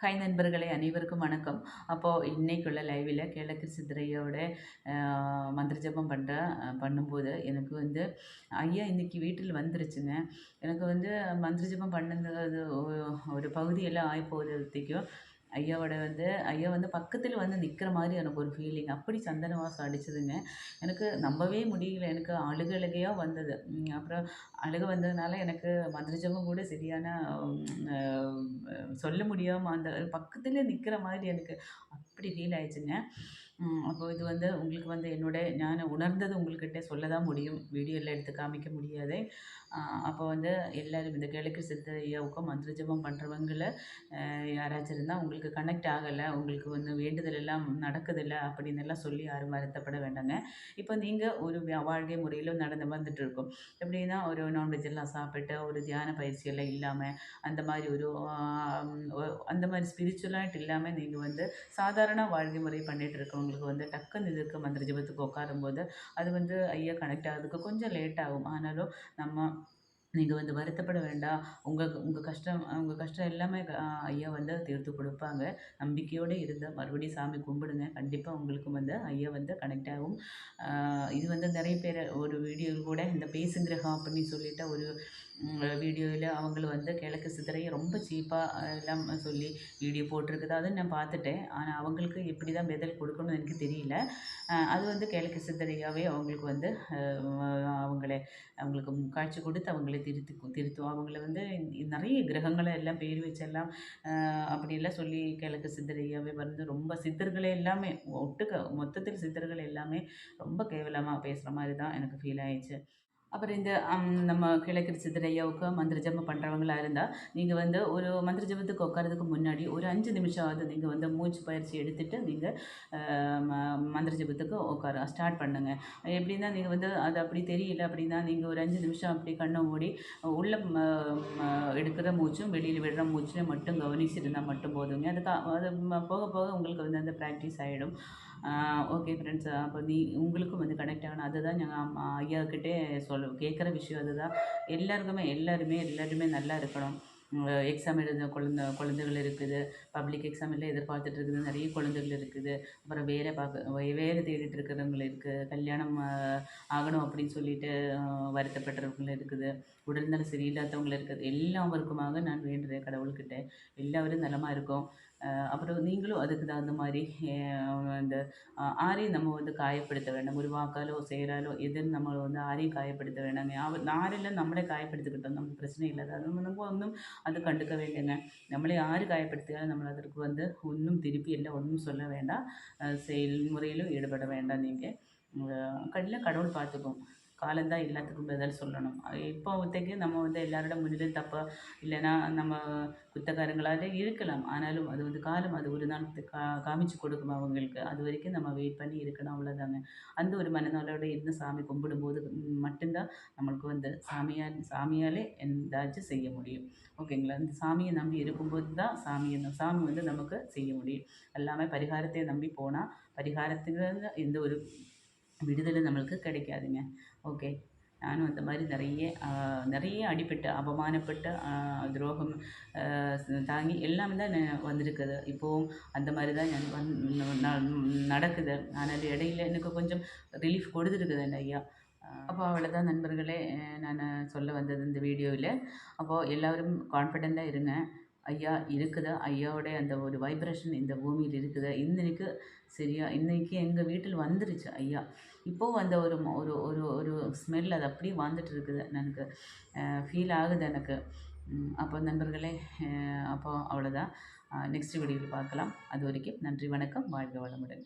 High நண்பர்களே அனைவருக்கும் வணக்கம். அப்போது இன்னைக்குள்ள லைவில் கிழக்கு சித்திரையோட மந்திர ஜபம் பண்ணுற பண்ணும்போது எனக்கு வந்து ஐயா இன்றைக்கி வீட்டில் வந்துருச்சுங்க. எனக்கு வந்து மந்திர ஜபம் பண்ணது ஒரு பகுதியெல்லாம் ஆகி போகிறதுக்கும் ஐயாவோட வந்து ஐயா வந்து பக்கத்தில் வந்து நிற்கிற மாதிரி எனக்கு ஒரு ஃபீலிங் அப்படி சந்தன வாசம் அடிச்சதுங்க எனக்கு நம்பவே முடியல. எனக்கு அழுக அழுகையாக வந்தது. அப்புறம் அழுக வந்ததுனால எனக்கு மந்திரஜபம் கூட சரியான சொல்ல முடியாமல் அந்த பக்கத்தில் நிற்கிற மாதிரி எனக்கு அப்படி ஃபீல் ஆயிடுச்சுங்க. அப்போ இது வந்து உங்களுக்கு வந்து என்னோட நான் உணர்ந்தது உங்கள்கிட்ட சொல்ல தான் முடியும் வீடியோவில் எடுத்து காமிக்க முடியாது. அப்போ வந்து எல்லோரும் இந்த கிழக்கு சித்த ஐயாவுக்கும் மந்திர ஜபம் பண்ணுறவங்கள யாராச்சும் இருந்தால் உங்களுக்கு கனெக்ட் ஆகலை உங்களுக்கு வந்து வேண்டுதல் எல்லாம் நடக்குதில்ல அப்படின்னு எல்லாம் சொல்லி யாரும் வருத்தப்பட வேண்டாங்க. இப்போ நீங்கள் ஒரு வாழ்க்கை முறையிலும் நடந்து வந்துட்டு இருக்கோம் எப்படின்னா ஒரு நான்வெஜ் எல்லாம் சாப்பிட்டு ஒரு தியான பயிற்சி எல்லாம் இல்லாமல் அந்த மாதிரி ஒரு அந்த மாதிரி ஸ்பிரிச்சுவலாகிட்டு இல்லாமல் நீங்கள் வந்து சாதாரண வாழ்க்கை முறை பண்ணிகிட்டு இருக்கவங்க அவங்களுக்கு வந்து டக்குன்னு இதுக்கு மந்திர ஜபத்துக்கு உட்காரும்போது அது வந்து ஐயா கனெக்ட் ஆகிறதுக்கு கொஞ்சம் லேட் ஆகும். ஆனாலும் நம்ம நீங்கள் வந்து வருத்தப்பட வேண்டாம் உங்கள் உங்கள் கஷ்டம் உங்கள் கஷ்டம் எல்லாமே ஐயா வந்து தீர்த்து கொடுப்பாங்க. நம்பிக்கையோடு இருந்தால் மறுபடியும் சாமி கும்பிடுங்க. கண்டிப்பாக உங்களுக்கு வந்து ஐயா வந்து கனெக்ட் ஆகும். இது வந்து நிறைய பேர் ஒரு வீடியோவில் கூட இந்த பேசுங்கிரகம் அப்படின்னு சொல்லிட்டு ஒரு வீடியோவில் அவங்களும் வந்து கிழக்கு சிதறையை ரொம்ப சீப்பாக எல்லாம் சொல்லி வீடியோ போட்டிருக்குது. அதுவும் நான் பார்த்துட்டேன். ஆனால் அவங்களுக்கு எப்படி தான் பெதல் கொடுக்கணும்னு எனக்கு தெரியல. அது வந்து கிழக்கு சிதறையாகவே அவங்களுக்கு வந்து அவங்களே அவங்களுக்கு காட்சி கொடுத்து அவங்களே திருத்து திருத்தும். அவங்கள வந்து நிறைய கிரகங்களை எல்லாம் பேர் வச்செல்லாம் அப்படியெல்லாம் சொல்லி கிழக்கு சித்திரையாகவே வந்து ரொம்ப சித்தர்களே எல்லாமே ஒட்டுக்க மொத்தத்தில் சித்தர்கள் எல்லாமே ரொம்ப கேவலமாக பேசுகிற மாதிரி தான் எனக்கு ஃபீல் ஆயிடுச்சு. அப்புறம் இந்த நம்ம கிழக்கு சித்திரையாவுக்கு மந்திர ஜபம் பண்ணுறவங்களாக இருந்தால் நீங்கள் வந்து ஒரு மந்திர ஜபத்துக்கு உட்காரதுக்கு முன்னாடி ஒரு அஞ்சு நிமிஷம் அது நீங்கள் வந்து மூச்சு பயிற்சி எடுத்துகிட்டு நீங்கள் மந்திர ஜபத்துக்கு உட்கார ஸ்டார்ட் பண்ணுங்கள் எப்படின்னா நீங்கள் வந்து அது அப்படி தெரியல அப்படின்னா நீங்கள் ஒரு அஞ்சு நிமிஷம் அப்படி கண்ணை மூடி உள்ள எடுக்கிற மூச்சும் வெளியில் விடுற மூச்சும் மட்டும் கவனிச்சிருந்தால் மட்டும் போதுங்க. அதுக்கு அது போக போக உங்களுக்கு வந்து அந்த ப்ராக்டிஸ் ஆகிடும் ஓகே ஃப்ரெண்ட்ஸ் அப்போ நீ உங்களுக்கும் வந்து கனெக்ட் ஆகணும். அதுதான் நாங்கள் ஐயாக்கிட்டே சொல் கேட்குற விஷயம் அதுதான். எல்லாருக்குமே எல்லாருமே எல்லாருமே நல்லா இருக்கணும். எக்ஸாம் எழுத குழந்த குழந்தைகள் இருக்குது. பப்ளிக் எக்ஸாம் எல்லாம் எதிர்பார்த்துட்டு இருக்குது. நிறைய குழந்தைகள் இருக்குது. அப்புறம் வேலை பார்க்க வேலை தேடிட்டு இருக்கிறவங்க இருக்குது கல்யாணம் ஆகணும் அப்படின்னு சொல்லிட்டு வருத்தப்பட்டவங்களும் இருக்குது. உடல்நல சரியில்லாதவங்களும் இருக்குது. எல்லாருக்குமாக நான் வேண்டுறேன் கடவுள்கிட்ட. எல்லாரும் நலமாக இருக்கும். அப்புறம் நீங்களும் அதுக்கு தகுந்த மாதிரி அந்த ஆரையும் நம்ம வந்து காயப்படுத்த வேண்டாம். ஒரு வாக்காலோ செயலாலோ எதுன்னு நம்ம வந்து ஆரையும் காயப்படுத்த வேண்டாங்க அவர் ஆரெல்லாம் நம்மளே காயப்படுத்திக்கிட்டோம். நமக்கு பிரச்சனை இல்லை அது நம்ம ஒன்றும் அது கண்டுக்க வேண்டுங்க நம்மளே ஆறு காயப்படுத்தியாலும் நம்ம அதற்கு வந்து ஒன்றும் திருப்பி இல்லை ஒன்றும் சொல்ல வேண்டாம். செயல்முறையிலும் ஈடுபட வேண்டாம் நீங்கள் கடையில் கடவுள் பார்த்துக்கும் காலந்தான் எல்லாத்துக்கும் பதில் சொல்லணும். இப்போதைக்கு நம்ம வந்து எல்லாரோட முன்னிலும் தப்பாக இல்லைன்னா நம்ம குத்தக்காரங்களாக இருக்கலாம். ஆனாலும் அது வந்து காலம் அது ஒரு நாள் கா காமிச்சு கொடுக்கும் அவங்களுக்கு. அது வரைக்கும் நம்ம வெயிட் பண்ணி இருக்கணும் அவ்வளோதாங்க அந்த ஒரு மனநலோட இருந்து சாமி கும்பிடும்போது மட்டும்தான் நம்மளுக்கு வந்து சாமியால் சாமியாலே எந்தாச்சும் செய்ய முடியும். ஓகேங்களா? இந்த சாமியை நம்பி இருக்கும்போது தான் சாமியை சாமி வந்து நமக்கு செய்ய முடியும். எல்லாமே பரிகாரத்தை நம்பி போனால் பரிகாரத்துக்கு எந்த ஒரு விடுதலை நம்மளுக்கு கிடைக்காதுங்க. ஓகே. நானும் அந்த மாதிரி நிறைய நிறைய அடிப்பட்டு அவமானப்பட்டு துரோகம் தாங்கி எல்லாமே தான் வந்திருக்குது. இப்போவும் அந்த மாதிரி தான் வந் நடக்குது. ஆனால் இடையில எனக்கு கொஞ்சம் ரிலீஃப் கொடுத்துருக்குது அந்த ஐயா. அப்போ அவ்வளோதான் நண்பர்களே நான் சொல்ல வந்தது இந்த வீடியோவில். அப்போது எல்லோரும் கான்ஃபிடெண்ட்டாக இருங்க. ஐயா இருக்குது. ஐயாவோடைய அந்த ஒரு வைப்ரேஷன் இந்த பூமியில் இருக்குது. இன்னைக்கு சரியா? இன்றைக்கி எங்கள் வீட்டில் வந்துருச்சு ஐயா. இப்போது அந்த ஒரு ஒரு ஒரு ஒரு ஸ்மெல் அது அப்படியே வந்துட்டு இருக்குது எனக்கு. ஃபீல் ஆகுது எனக்கு. அப்போ நண்பர்களே அப்போ அவ்வளோதான் நெக்ஸ்ட் வீடியோவில் பார்க்கலாம். அது வரைக்கும் நன்றி வணக்கம். வாழ்க வளமுடன்.